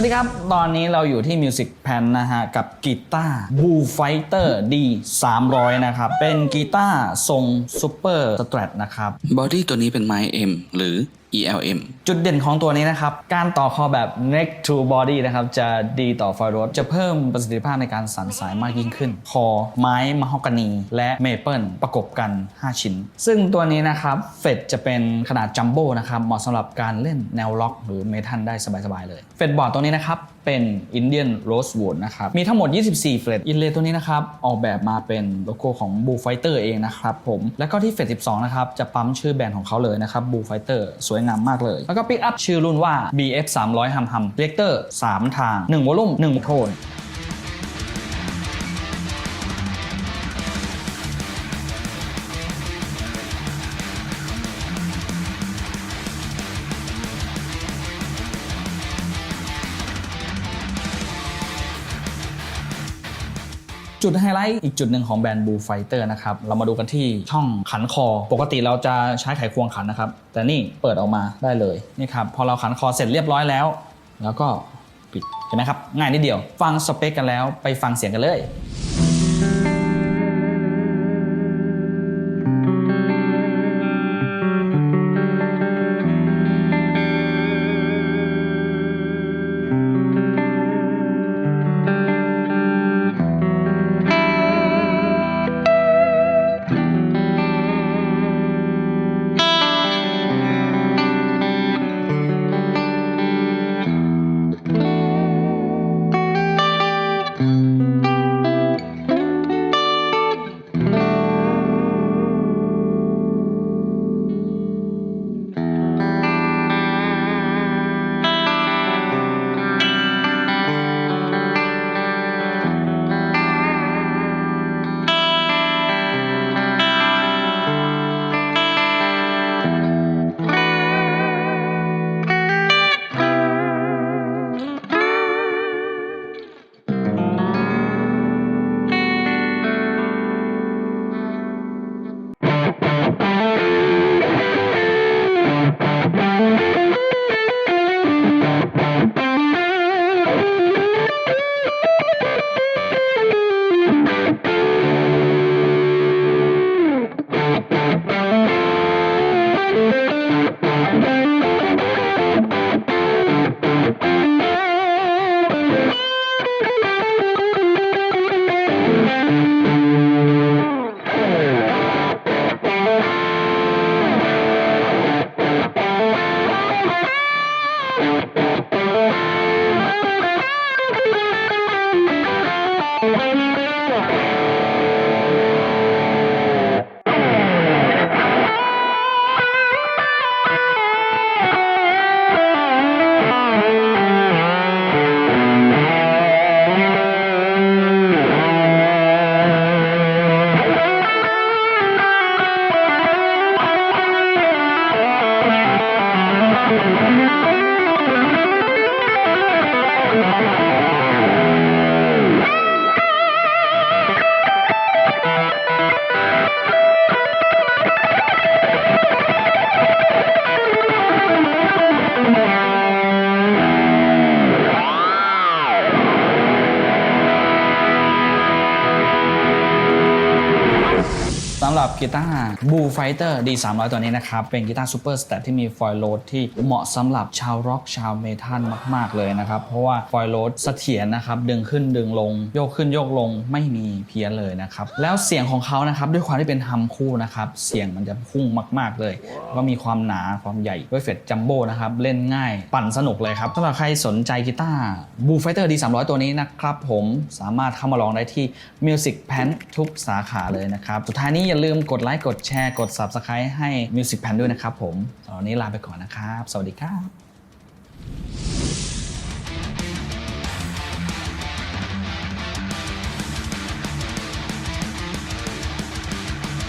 วัสดีครับ ตอนนี้เราอยู่ที่ Music Pan นะฮะ กับกีตาร์ Blue Fighter D 300นะครับ เป็นกีตาร์ทรง Super Strat นะครับ บอดี้ตัวนี้เป็นไม้ M หรือ ELM จุดเด่นของตัวนี้นะครับ การต่อคอแบบ neck to body นะครับ จะดีต่อไฟรถจะเพิ่มประสิทธิภาพในการสั่นสายมากยิ่งขึ้น คอ ไม้มะฮอกกานี และเมเปิลประกบกัน 5 ชิ้น ซึ่งตัวนี้นะครับ เฟดจะเป็นขนาดจัมโบ้นะครับ เหมาะสำหรับการเล่นแนวล็อก หรือเมทัลได้สบายๆเลย เฟดบอร์ดตัวนี้นะครับ เป็น Indian Rosewood นะครับ มีทั้งหมด 24 เฟลดอินเลตัวนี้นะครับ ออกแบบมาเป็นโลโก้ของ Blue Fighter เองนะครับผม แล้วก็ที่เฟลด12 นะครับ จะปั๊มชื่อแบรนด์ของเขาเลยนะครับ Blue Fighter สวยงามมากเลย แล้วก็ปิกอัพชื่อรุ่นว่า BF 300 Hum Hum Reactor 3ทาง1วอลลุ่ม1โทน จุดไฮไลท์อีกจุดหนึ่งของแบรนด์ Blue Fighter นะครับ เรามาดูกันที่ช่องขันคอ ปกติเราจะใช้ไขควงขันนะครับ แต่นี่เปิดออกมาได้เลยนี่ครับพอเราขันคอเสร็จเรียบร้อยแล้ว แล้วก็ปิดเห็นไหมครับง่ายนิดเดียว ฟังสเปคกันแล้วไปฟังเสียงกันเลย หรับกีตาร์ Blue Fighter D 3 0 0ตัวนี้นะครับ เป็นกีตาร์ซูเปอร์สเตทที่มีฟอยล์โหลดที่เหมาะสำหรับชาวร็อกชาวเมทัลมาก ๆ เลยนะครับ เพราะว่าฟอยล์โหลดเสถียรนะครับ ดึงขึ้นดึงลง โยกขึ้นโยกลงไม่มีเพี้ยนเลยนะครับ แล้วเสียงของเขานะครับ ด้วยความที่เป็นฮัมคู่นะครับ เสียงมันจะพุ่งมาก ๆ เลย ก็มีความหนาความใหญ่ด้วยเฟดจัมโบ้นะครับเล่นง่ายปั่นสนุกเลยครับสำหรับใครสนใจกีตาร์ Blue Fighter D 3 0 0ตัวนี้นะครับผมสามารถเข้ามาลองได้ที่ Music Pan ทุกสาขาเลยนะครับสุดท้ายนี้อย่าลืลืมกดไลค์กดแชร์กด Subscribe ให้ Music Pan ด้วยนะครับผมสำหรับวันนี้ลาไปก่อนนะครับ สวัสดีครับ